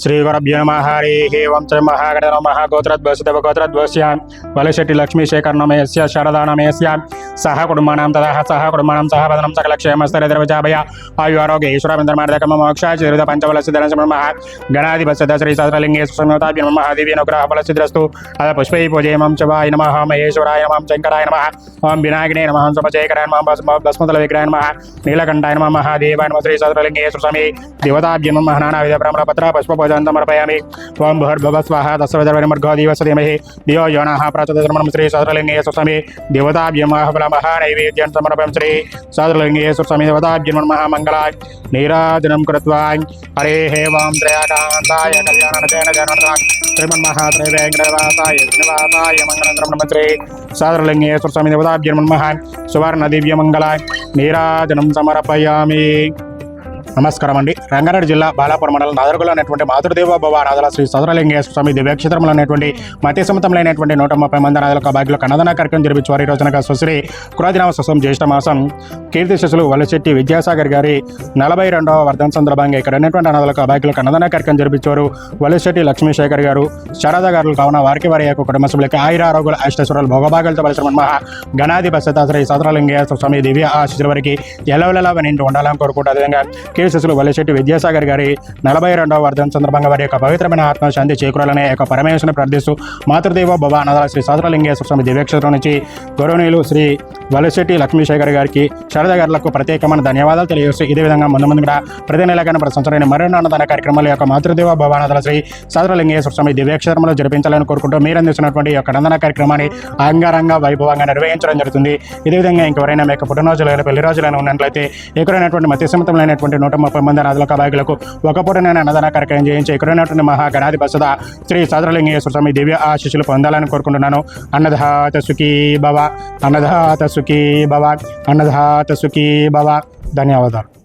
శ్రీగురభ్యో నమ హరి ఓం శ్రీ మహాగణ నమ గోత్రద్వసితవ గోత్రద్వస్య వలశెట్టి లక్ష్మీశేఖర్ నమయస్య శారదా నమయస్య సహ కుటుంబానాం తదా సహ కుటుంబానాం సహ వదనం సకల క్షేమస్తరిద్రవచాభయ ఆయు ఆరోగ్య ఈశ్వరమింద్రమార్దకమ మోక్ష చిరుత పంచవల సిద్ధన బ్రహ్మ గణాధిపత్య శ్రీ సహస్రలింగే సుసంయోతాభ్య నమ దేవి అనుగ్రహ ఫల సిద్రస్తు అద పుష్పై పూజయమం శివాయ నమ మహేశ్వరాయ నమ శంకరాయ నమ ఓం వినాయకనే నమ సుపచేకరాయ నమ భస్మతల విగ్రహాయ నమ నీలకంఠాయ నమ మహాదేవాయ నమ శ్రీ సహస్రలింగే స్వామి దేవతాభ్య నమ నానావిధ భ్రమణపత్ర పుష్పపూజాన్ సమర్పయామి ఓం భూర్భువ స్వాహ దశవధర్మర్గో దీవసదేమహి దియో యోనః ప్రాచదర్మణం శ్రీ సహస్రలింగే స్వామి దేవతాభ్య మహాఫల మహానైవేద్యం సమర్పం శ్రీ సహస్రలింగే స్వామి దేవతాభ్య మహామంగళాయ నీరాజనం కృత్వా హరే హే వాం త్రయాకాంతాయ కళ్యాణజన జనరా శ్రీమన్మహాత్రైవేంకటవాసాయ శ్రీనివాసాయ మంగళంద్రం నమ శ్రీ స్వామి దేవతాభ్య మహా సువర్ణ దివ్య మంగళాయ నీరాజనం సమర్పయామి నమస్కారం అండి. రంగారెడ్డి జిల్లా బాలాపురం మండలం నాదరగులో అనేటువంటి మాతృదేవ భవ అనాథల శ్రీ సదరలింగేశ్వర స్వామి దివ్యక్షేత్రంలో అనేటువంటి మతి సమతమైనటువంటి నూట ముప్పై మంది అనాథలకు బాగ్యుల కన్నదన కార్యక్రమం జరిపించారు ఈ రోజున సుశ్రీ కురాదినామ సుసం జ్యేష్ఠ మాసం కీర్తి శిశులు వలశెట్టి విద్యాసాగర్ గారి నలభై రెండవ వర్ధన సందర్భంగా ఇక్కడ ఉన్నటువంటి అనాథలకు బాగ్యుల కన్నదన కార్యక్రమం జరిపించారు వలశెట్టి లక్ష్మీశేఖర్ గారు శారద గారు కావున వారికి వారి యొక్క కుటుంబ సభ్యులకి ఆయుర ఆరోగ్యాలు అష్టశ్వరాలు భోగభాగాలతో పరిశ్రమ మహా గణాధిపత శ్రీ సదరలింగేశ్వర స్వామి దివ్య ఆశిస్తుల వారికి ఎలవెలలా నిండి ఉండాలని కోరుకుంటూ అదేవిధంగా కేసెస్లు వల్లిశెట్టి విద్యాసాగర్ గారి నలభై రెండవ వర్ధన సందర్భంగా వారి యొక్క పవిత్రమైన ఆత్మశాంతి చేకూరాలనే యొక్క పరమేశ్వరుని ప్రార్థిస్తూ మాతృదేవ భవ అనాథల శ్రీ సహస్రలింగేశ్వర స్వామి దివ్యక్షేత్రం నుంచి గౌరవనీయులు శ్రీ వలశెట్టి లక్ష్మీశేఖర్ గారికి శారద గారులకు ప్రత్యేకమైన ధన్యవాదాలు తెలియజేస్తూ ఇదే విధంగా ముందు ముందు కూడా ప్రతి నెల కానీ ప్రతి సంవత్సరం మరెన్నో అన్నదాన కార్యక్రమాల యొక్క మాతృదేవ భవ శ్రీ సహస్రలింగేశ్వర స్వామి దివ్యక్షేత్రంలో జరిపించాలని కోరుకుంటూ మీరు అందిస్తున్నటువంటి యొక్క నందన కార్యక్రమాన్ని అంగరంగ వైభవంగా నిర్వహించడం జరుగుతుంది. ఇదే విధంగా ఇంకెవరైనా మీ యొక్క పుట్టినరోజులైన పెళ్ళి రోజులైన ఉన్నట్లయితే ఎక్కడైనటువంటి మత్స్యసమితమైనటువంటి నూట ముప్పై మంది అనాథుల కబాయిలకు ఒక పూటనైన అన్నదాన కార్యక్రమం చేయించి ఎక్కడైనటువంటి మహాగణాధి బసద శ్రీ సదరలింగేశ్వర స్వామి దివ్య ఆశీస్సులు పొందాలని కోరుకుంటున్నాను. అన్నదాత సుఖీ భవ అన్నదాత సుఖీ భవ అన్నదాత సుఖీ భవ. ధన్యవాదాలు.